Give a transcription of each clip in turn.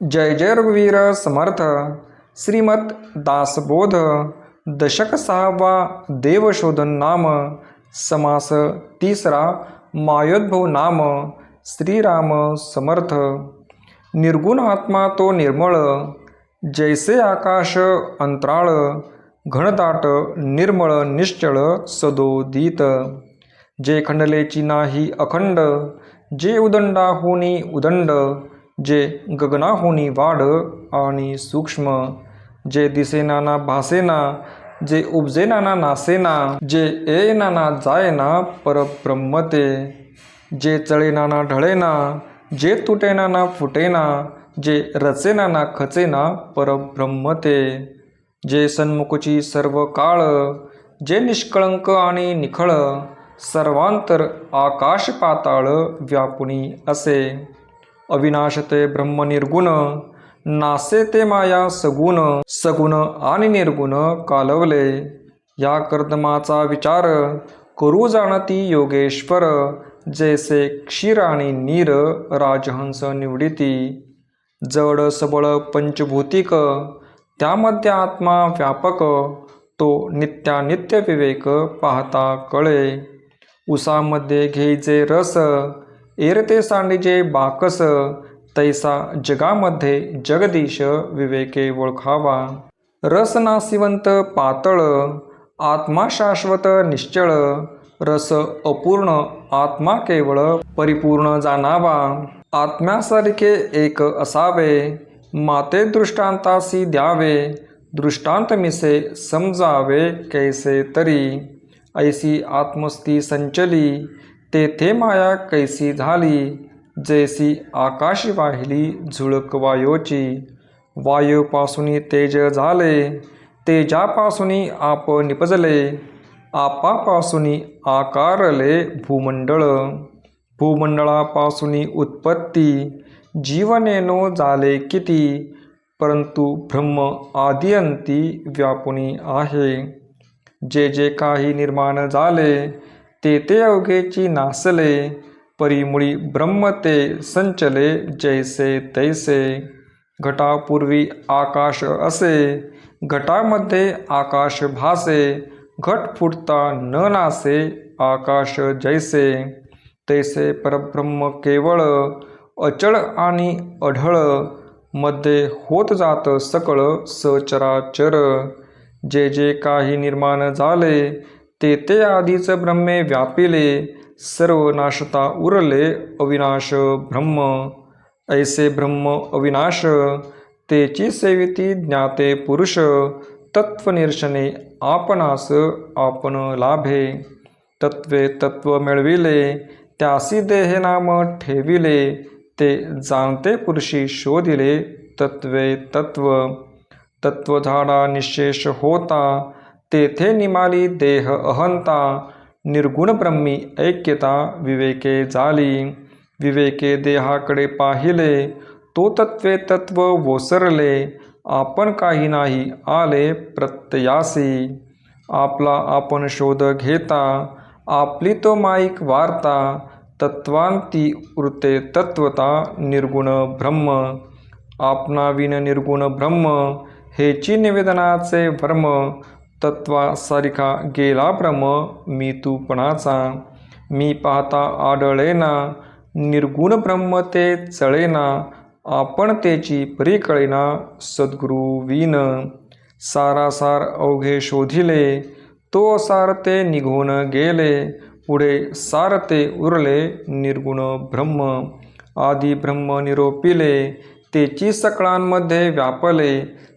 जय जय रघुवीर समर्थ। श्रीमद दासबोध दशक सहावा देवशोधन नाम। समास तिसरा मायोद्भव नाम। श्रीराम समर्थ। निर्गुण आत्मा तो निर्मळ जैसे आकाश अंतराळ घनदाट निर्मळ निश्चळ सदोदित। जे खंडलेची नाही अखंड जे उदंडा होनी उदंड जे गगनाहोनी वाढ आणि सूक्ष्म जे दिसेना ना भासेना जे उपजेना ना नासेना जे येना ना जायना परब्रह्म ते जे चळेना ना ढळेना जे तुटेना ना फुटेना जे रचेना ना खचेना परब्रह्म ते जे सन्मुखची सर्व काळ जे निष्कळंक आणि निखळ सर्वांतर आकाश पाताळ व्यापुणी असे अविनाश ते ब्रह्म निर्गुण नासे ते माया सगुण सगुण आणि निर्गुण कालवले. या कर्दमाचा विचार करू जाणती योगेश्वर जैसे क्षीर आणि नीर राजहंस निवडिती. जड सबळ पंचभूतिक त्यामध्ये आत्मा व्यापक तो नित्यानित्य विवेक पाहता कळे. उसामध्ये घेईचे रस एरते सांडीचे बाकस तैसा जगामध्ये जगदीश विवेके ओळखावा. रसनासिवंत पातळ आत्मा शाश्वत निश्चळ रस अपूर्ण आत्मा केवळ परिपूर्ण जाणावा. आत्म्यासारखे एक असावे माते दृष्टांतासी द्यावे दृष्टांत मिसे समजावे कैसे तरी. ऐसी आत्मस्ती संचली तेथे माया कैसी झाली? जैसी आकाशी वाहिली झुळक वायोची. वायूपासून तेज झाले तेजापासून आप निपजले आपापासून आकारले भूमंडळ. भूमंडळापासून उत्पत्ती जीवनेनो झाले किती परंतु ब्रह्म आदिअंती व्यापुनी आहे. जे जे काही निर्माण झाले ते ते अवघेची नासले परिमुळी ब्रह्म ते संचले जैसे तैसे. घटापूर्वी आकाश असे घटामध्ये आकाश भासे घट फुटता न नासे आकाश जैसे. तैसे परब्रह्म केवळ अचळ आणि अढळमध्ये होत जात सकळ सचराचर. जे जे काही निर्माण झाले तेते आधीच ब्रह्मे व्यापिले सर्व नाशता उरले अविनाश ब्रह्म. ऐसे ब्रह्म अविनाश तेची सेविती ज्ञाते पुरुष तत्वनिर्शने आपणास आपण लाभे. तत्वे तत्व मिळविले त्यासी देहे नाम ठेविले ते जाणते पुरुषी शोधिले तत्वे तत्व तत्वधाडा निशेष होता तेथे निमाली देह अहंता निर्गुण ब्रह्मी ऐक्यता विवेके झाली विवेके देहाकडे पाहिले तो तत्वे तत्व ओसरले आपण काही नाही आले प्रत्ययासी. आपला आपण शोध घेता आपली तो माईक वार्ता तत्वांती उरते तत्वता निर्गुण ब्रह्म. आपणाविन निर्गुण ब्रह्म हेची निवेदनाचे भ्रम तत्वासारिखा गेला प्रम मी तूपणाचा मी पाहता आढळेना निर्गुण ब्रह्म ते चळेना आपण त्याची परी कळेना सद्गुरु विन सारासार अवघे शोधिले तो सार ते निघून गेले पुढे सार ते उरले निर्गुण ब्रह्म. आदि ब्रह्म निरोपिले तेची सकळांमध्ये व्यापले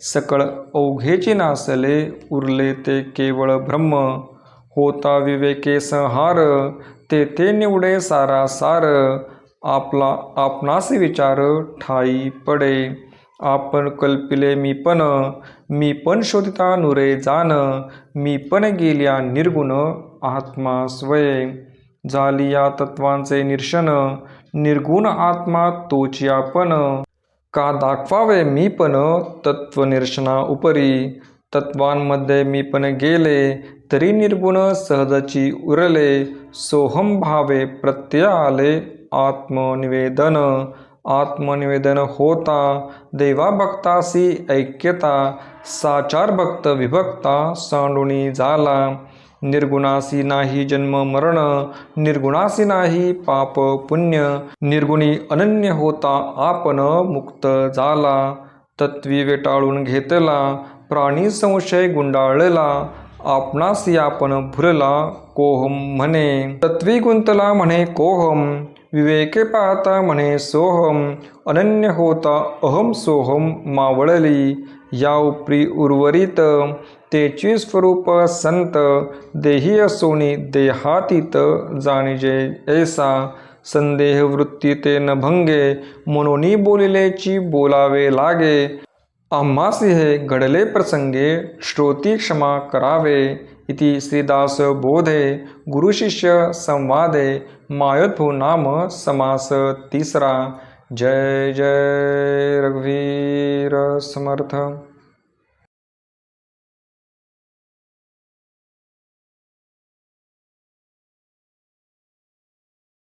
सकळ अवघेची नासले उरले ते केवळ ब्रह्म. होता विवेके संहार तेथे निवडे सारा सार आपला आपणास विचार ठाई पडे. आपण कल्पिले मी पण मी पण शोधिता नुरे जाण मी पण गेल्या निर्गुण आत्मा स्वये. झाली या तत्वांचे निर्शन निर्गुण आत्मा तोची आपण. का दाखवावे मी पण तत्वनिर्शना उपरी. तत्वांमध्ये मी पण गेले तरी निर्गुण सहजची उरले. सोहम भावे प्रत्यय आले आत्मनिवेदन. आत्मनिवेदन होता देवा भक्तासी ऐक्यता. साचार भक्त विभक्ता सांडुणी झाला निर्गुणासी नाही जन्म मरण निर्गुणासी नाही पाप पुण्य निर्गुणी अनन्य होता आपण मुक्त झाला. तत्वी वेटाळून घेतला प्राणी संशय गुंडाळला आपणासी आपण भुरला कोहम म्हणे. तत्वी गुंतला म्हणे कोहम विवेके पाहता म्हणे सोहम अनन्य होता अहम सोहम मावळली या उपरी उर्वरित तेची स्वरूप संत देही असोनी देहातीत जाणीजे ऐसा संदेह वृत्ती ते न भंगे मनोनी बोलिलेची बोलावे लागे आम्हासी हे घडले प्रसंगे श्रोती क्षमा करावे इति श्रीदास बोधे गुरुशिष्य संवादे मायोद्भू नाम समास तिसरा जय जय रघुवीर समर्थ।